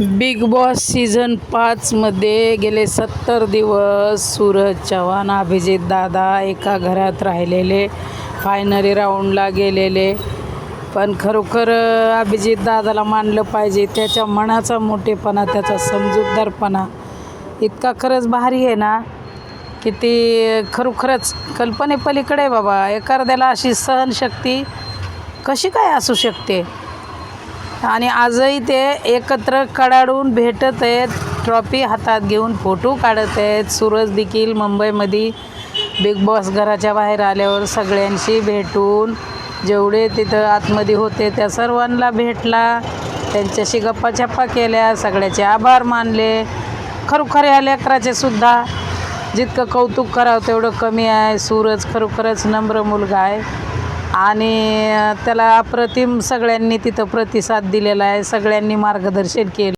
Big boss season पाचमध्ये गेले सत्तर दिवस सूरज चव्हाण अभिजित दादा एका घरात राहिलेले. फायनली राऊंडला गेलेले. पण खरोखर अभिजित दादाला मानलं पाहिजे. त्याच्या मनाचा मोठेपणा त्याचा समजूतदारपणा इतका खरंच भारी आहे ना की ती खरोखरच कल्पनेपलीकडे बाबा. एखाद्याला अशी सहनशक्ती कशी काय असू शकते? आणि आजही ते एकत्र कडाडून भेटत आहेत. ट्रॉफी हातात घेऊन फोटो काढत आहेत. सूरज देखील मुंबईमध्ये बिग बॉस घराच्या बाहेर आल्यावर सगळ्यांशी भेटून जेवढे तिथं आतमध्ये होते त्या सर्वांना भेटला. त्यांच्याशी गप्पाछप्पा केल्या. सगळ्याचे आभार मानले. खरोखर या लेकराचे सुद्धा जितकं कौतुक करावं तेवढं कमी आहे. सूरज खरोखरच नम्र मुलगा आहे. आणि त्याला अप्रतिम सगळ्यांनी तिथं प्रतिसाद दिलेला आहे सगळ्यांनी मार्गदर्शन केलं.